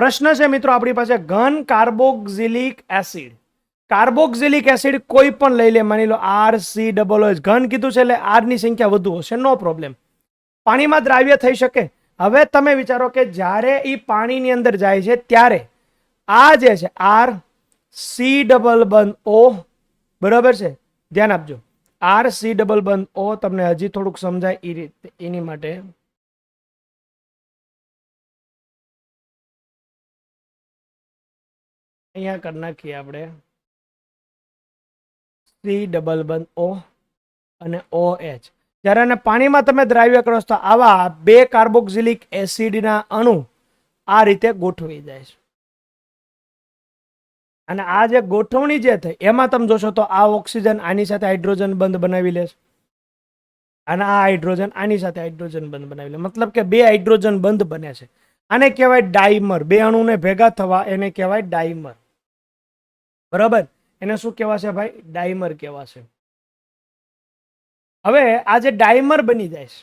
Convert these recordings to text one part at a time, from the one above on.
પ્રશ્ન છે મિત્રો આપણી પાસે ઘન કાર્બોક્સિલિક એસિડ. કાર્બોક્સિલિક એસિડ કોઈ પણ લઈ લે, માની લો આર સી ડબલ ઓએચ ઘન કીધું છે એટલે આરની સંખ્યા વધુ હશે નો પ્રોબ્લેમ પાણીમાં દ્રાવ્ય થઈ શકે. હવે તમે વિચારો કે જ્યારે એ પાણીની અંદર જાય છે, ત્યારે આ જે છે આર સી ડબલ બંધ ઓ બરાબર છે? ધ્યાન આપજો. આર સી ડબલ બંધ ઓ તમને હજી થોડુંક સમજાય એ રીતે, એની માટે. અહીંયા કરી નાખીએ આપણે. સી ડબલ બંધ ઓ અને ઓ એચ જ્યારે આને પાણીમાં તમે દ્રાવ્ય કરો તો આવા બે કાર્બોક્સિલિક એસિડના અણુ આ રીતે ગોઠવી જાય છે. અને આ જે ગોઠવણી જે થઈ, એમાં તમે જોશો તો આ ઓક્સિજન આની સાથે હાઇડ્રોજન બંધ બનાવી લેશે અને આ હાઇડ્રોજન આની સાથે હાઇડ્રોજન બંધ બનાવી લે. મતલબ કે બે હાઇડ્રોજન બંધ બને છે. આને કહેવાય ડાયમર. બે અણુને ભેગા થવા એને કહેવાય ડાઈમર બરાબર? એને શું કહેવાશે ભાઈ? ડાયમર કહેવાશે. હવે આ જે ડાઈમર બની જાય છે,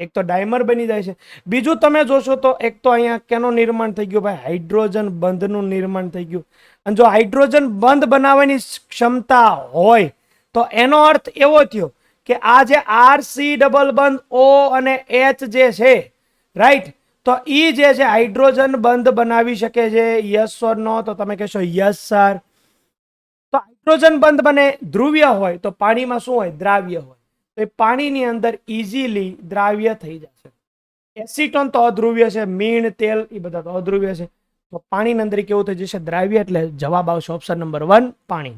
એક તો ડાયમર બની જાય છે. બીજું તમે જોશો તો એક તો અહીંયા કેનું નિર્માણ થઈ ગયું ભાઈ? હાઇડ્રોજન બંધનું નિર્માણ થઈ ગયું. અને જો હાઇડ્રોજન બંધ બનાવવાની ક્ષમતા હોય, તો એનો અર્થ એવો થયો કે આ જે આર સી ડબલ બંધ, ઓ અને એચ જે છે રાઈટ તો ઈ જે છે, હાઇડ્રોજન બંધ બનાવી શકે છે. યસ ઓર નો, તો તમે કહેશો યસ, સર. તો હાઇડ્રોજન બંધ બને, ધ્રુવ્ય હોય તો પાણીમાં શું હોય? દ્રાવ્ય હોય. તો એ પાણીની અંદર ઇઝીલી દ્રાવ્ય થઈ જશે. એસિટોન તો અધ્રુવ્ય છે, મીણ, તેલ એ બધા તો અધ્રુવ્ય છે. તો પાણીની અંદર કેવું થઈ જશે? દ્રાવ્ય એટલે જવાબ આવશે ઓપ્શન નંબર વન પાણી.